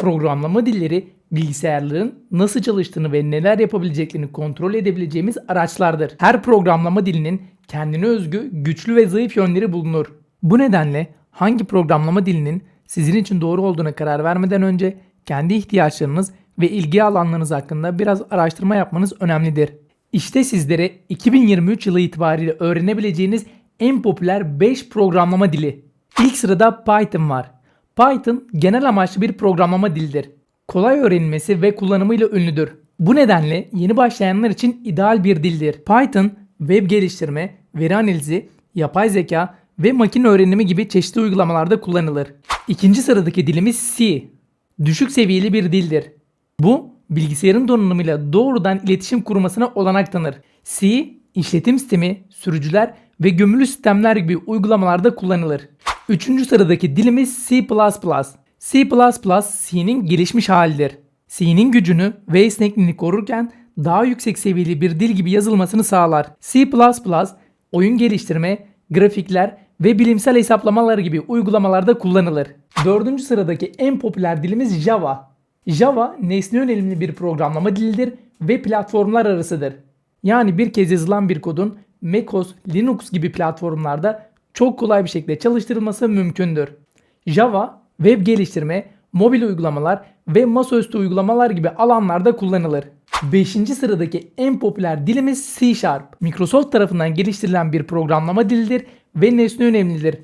Programlama dilleri bilgisayarların nasıl çalıştığını ve neler yapabileceklerini kontrol edebileceğimiz araçlardır. Her programlama dilinin kendine özgü güçlü ve zayıf yönleri bulunur. Bu nedenle hangi programlama dilinin sizin için doğru olduğuna karar vermeden önce kendi ihtiyaçlarınız ve ilgi alanlarınız hakkında biraz araştırma yapmanız önemlidir. İşte sizlere 2023 yılı itibariyle öğrenebileceğiniz en popüler 5 programlama dili. İlk sırada Python var. Python genel amaçlı bir programlama dilidir. Kolay öğrenilmesi ve kullanımıyla ünlüdür. Bu nedenle yeni başlayanlar için ideal bir dildir. Python, web geliştirme, veri analizi, yapay zeka ve makine öğrenimi gibi çeşitli uygulamalarda kullanılır. İkinci sıradaki dilimiz C. Düşük seviyeli bir dildir. Bu bilgisayarın donanımıyla doğrudan iletişim kurmasına olanak tanır. C, işletim sistemi, sürücüler ve gömülü sistemler gibi uygulamalarda kullanılır. Üçüncü sıradaki dilimiz C++. C++ C'nin gelişmiş halidir. C'nin gücünü ve esnekliğini korurken daha yüksek seviyeli bir dil gibi yazılmasını sağlar. C++ oyun geliştirme, grafikler ve bilimsel hesaplamalar gibi uygulamalarda kullanılır. Dördüncü sıradaki en popüler dilimiz Java. Java nesne yönelimli bir programlama dilidir ve platformlar arasıdır. Yani bir kez yazılan bir kodun macOS, Linux gibi platformlarda çok kolay bir şekilde çalıştırılması mümkündür. Java, web geliştirme, mobil uygulamalar ve masaüstü uygulamalar gibi alanlarda kullanılır. 5. sıradaki en popüler dilimiz C Sharp. Microsoft tarafından geliştirilen bir programlama dilidir ve nesne önemlidir.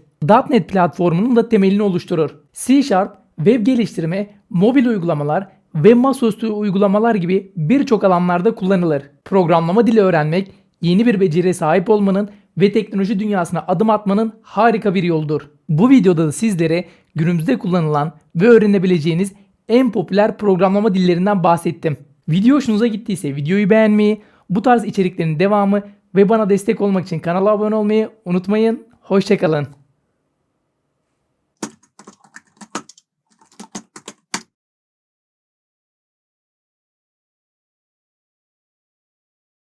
.NET platformunun da temelini oluşturur. C Sharp, web geliştirme, mobil uygulamalar ve masaüstü uygulamalar gibi birçok alanlarda kullanılır. Programlama dili öğrenmek, yeni bir beceriye sahip olmanın ve teknoloji dünyasına adım atmanın harika bir yoldur. Bu videoda da sizlere günümüzde kullanılan ve öğrenebileceğiniz en popüler programlama dillerinden bahsettim. Video hoşunuza gittiyse videoyu beğenmeyi, bu tarz içeriklerin devamı ve bana destek olmak için kanala abone olmayı unutmayın. Hoşçakalın.